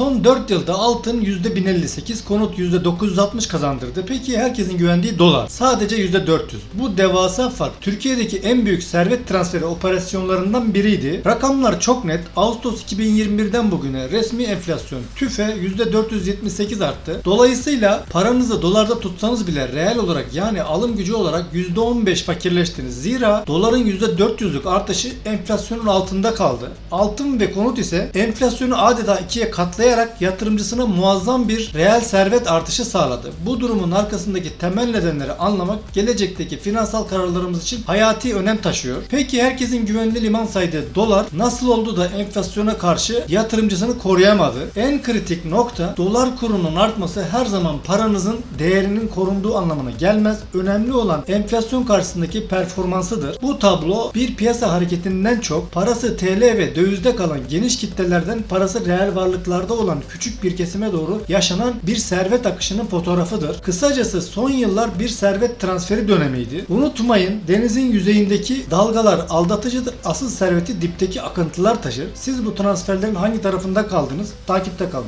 Son 4 yılda altın %1058, konut %960 kazandırdı. Peki herkesin güvendiği dolar sadece %400. Bu devasa fark Türkiye'deki en büyük servet transferi operasyonlarından biriydi. Rakamlar çok net. Ağustos 2021'den bugüne resmi enflasyon TÜFE %478 arttı. Dolayısıyla paranızı dolarda tutsanız bile reel olarak yani alım gücü olarak %15 fakirleştiniz. Zira doların %400'lük artışı enflasyonun altında kaldı. Altın ve konut ise enflasyonu adeta ikiye katlayarak yatırımcısına muazzam bir reel servet artışı sağladı. Bu durumun arkasındaki temel nedenleri anlamak gelecekteki finansal kararlarımız için hayati önem taşıyor. Peki herkesin güvenli liman saydığı dolar nasıl oldu da enflasyona karşı yatırımcısını koruyamadı? En kritik nokta dolar kurunun artması her zaman paranızın değerinin korunduğu anlamına gelmez. Önemli olan enflasyon karşısındaki performansıdır. Bu tablo bir piyasa hareketinden çok parası TL ve dövizde kalan geniş kitlelerden parası reel varlıklarda olan küçük bir kesime doğru yaşanan bir servet akışının fotoğrafıdır. Kısacası son yıllar bir servet transferi dönemiydi. Unutmayın denizin yüzeyindeki dalgalar aldatıcıdır. Asıl serveti dipteki akıntılar taşır. Siz bu transferlerin hangi tarafında kaldınız? Takipte kalın.